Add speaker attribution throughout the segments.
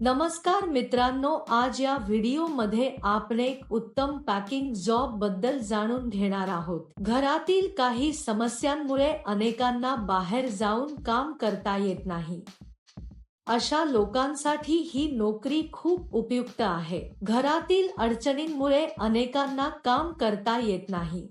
Speaker 1: नमस्कार मित्रांनो आज या व्हिडिओमध्ये आपण एक उत्तम पॅकिंग जॉबबद्दल जाणून घेणार आहोत. घरातील काही समस्यांमुळे अनेकांना बाहेर जाऊन काम करता येत नाही. अशा लोकांसाठी ही नोकरी खूप उपयुक्त आहे. घरातील अडचणींमुळे अनेकांना काम करता येत नाही.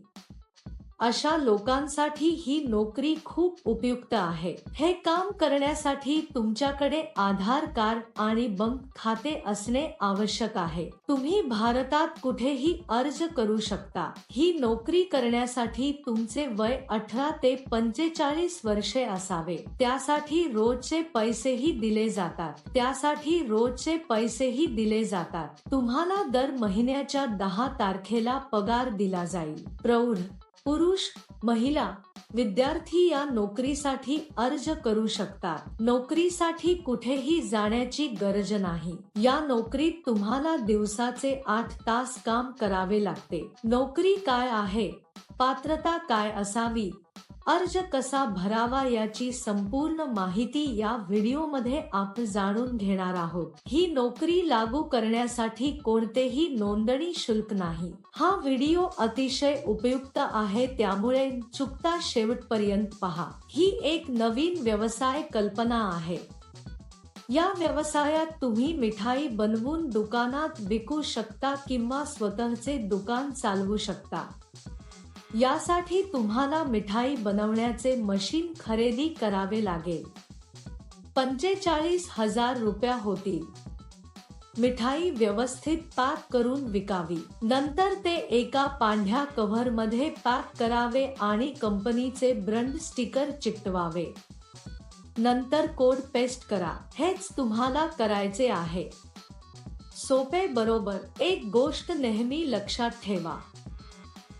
Speaker 1: अशा लोकांसाठी ही नोकरी खूप उपयुक्त आहे. हे काम करण्यासाठी तुमच्याकडे आधार कार्ड आणि बँक खाते असणे आवश्यक आहे. तुम्ही भारतात कुठेही अर्ज करू शकता. ही नोकरी करण्यासाठी तुमचे वय अठरा ते पंचेचाळीस वर्षे असावे. त्यासाठी रोजचे पैसेही दिले जातात. त्यासाठी रोजचे पैसेही दिले जातात. तुम्हाला दर महिन्याच्या दहा तारखेला पगार दिला जाईल. प्रौढ पुरुष महिला विद्यार्थी या नोकरीसाठी अर्ज करू शकतात. नोकरीसाठी कुठेही जाण्याची गरज नाही. या नोकरीत तुम्हाला दिवसाचे आठ तास काम करावे लागते. नोकरी काय आहे? पात्रता काय असावी? अर्ज कसा भरावा याची संपूर्ण माहिती या व्हिडिओमध्ये आपण जाणून घेणार आहोत. ही नोकरी लागू करण्यासाठी कोणतेही नोंदणी शुल्क नाही. हा व्हिडिओ अतिशय उपयुक्त आहे त्यामुळे चुकता शेवटपर्यंत पहा. ही एक नवीन व्यवसाय कल्पना आहे. या व्यवसायात तुम्ही मिठाई बनवून दुकानात विकू शकता किंवा स्वतःचे दुकान चालवू शकता. यासाठी तुम्हाला मिठाई बनवण्याचे मशीन खरेदी करावे लागेल. पंचेचाळीस हजार रुपया होतील. मिठाई व्यवस्थित पॅक करून विकावी. नंतर ते एका पांढ्या कव्हरमध्ये पॅक करावे आणि कंपनीचे ब्रँड स्टिकर चिकटवावे. नंतर कोड पेस्ट करा. हेच तुम्हाला करायचे आहे. सोपे बरोबर एक गोष्ट नेहमी लक्षात ठेवा.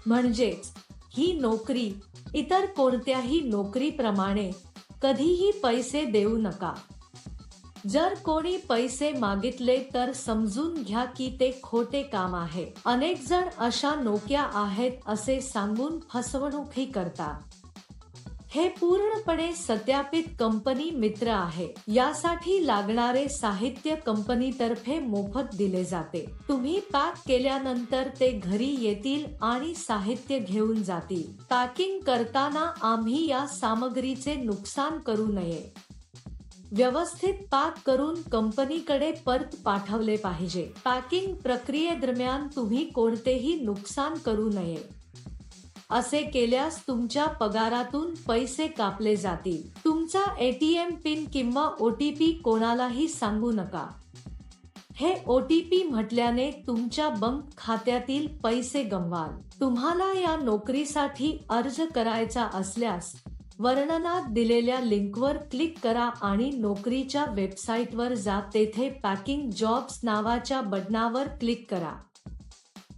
Speaker 1: म्हणजेच ही नोकरी इतर कोणत्याही नोकरीप्रमाणे कधीही पैसे देऊ नका. जर कोणी पैसे मागितले तर समजून घ्या की ते खोटे काम आहे. अनेक जण अशा नोक्या आहेत असे सांगून फसवणूकही करतात. हे पूर्णपणे सत्यापित कंपनी मित्र आहे. यासाठी लागणारे साहित्य कंपनीतर्फे मोफत दिले जाते. तुम्ही पॅक केल्यानंतर ते घरी येतील आणि साहित्य घेऊन जातील. पॅकिंग करताना आम्ही या सामग्रीचे नुकसान करू नये. व्यवस्थित पॅक करून कंपनीकडे परत पाठवले पाहिजे. पॅकिंग प्रक्रियेदरम्यान तुम्ही कोणतेही नुकसान करू नये. असे केल्यास तुमच्या पगारातून पैसे कापले जातील. तुमचा एटीएम पिन किंवा ओटीपी कोणालाही सांगू नका. हे ओटीपी म्हटल्याने तुमच्या बँक खात्यातील पैसे गमवाल. तुम्हाला या नोकरीसाठी अर्ज करायचा असल्यास वर्णनात दिलेल्या लिंकवर क्लिक करा आणि नोकरीच्या वेबसाईटवर जा. तेथे पॅकिंग जॉब्स नावाच्या बटनावर क्लिक करा.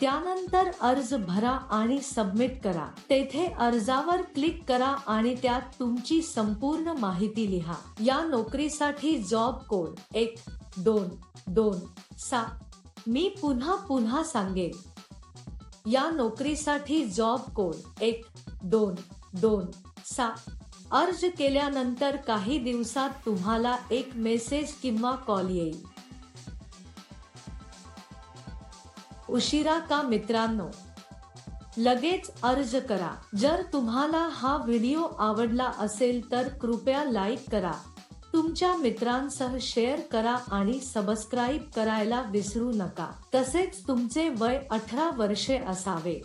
Speaker 1: त्यानंतर अर्ज भरा आणि सबमिट करा. तेथे अर्जावर क्लिक करा आणि त्यात तुमची संपूर्ण माहिती लिहा. या नोकरीसाठी जॉब कोड एक दोन दोन सात. मी पुन्हा पुन्हा सांगेन. या नोकरीसाठी जॉब कोड एक दोन दोन सात. अर्ज केल्यानंतर काही दिवसात तुम्हाला एक मेसेज किंवा कॉल येईल. उशिरा का मित्रांनो? लगेच अर्ज करा. जर तुम्हाला हा व्हिडिओ आवडला असेल तर कृपया लाईक करा. तुमच्या मित्रांसह शेअर करा आणि सबस्क्राईब करायला विसरू नका. तसेच तुमचे वय अठरा वर्षे असावे.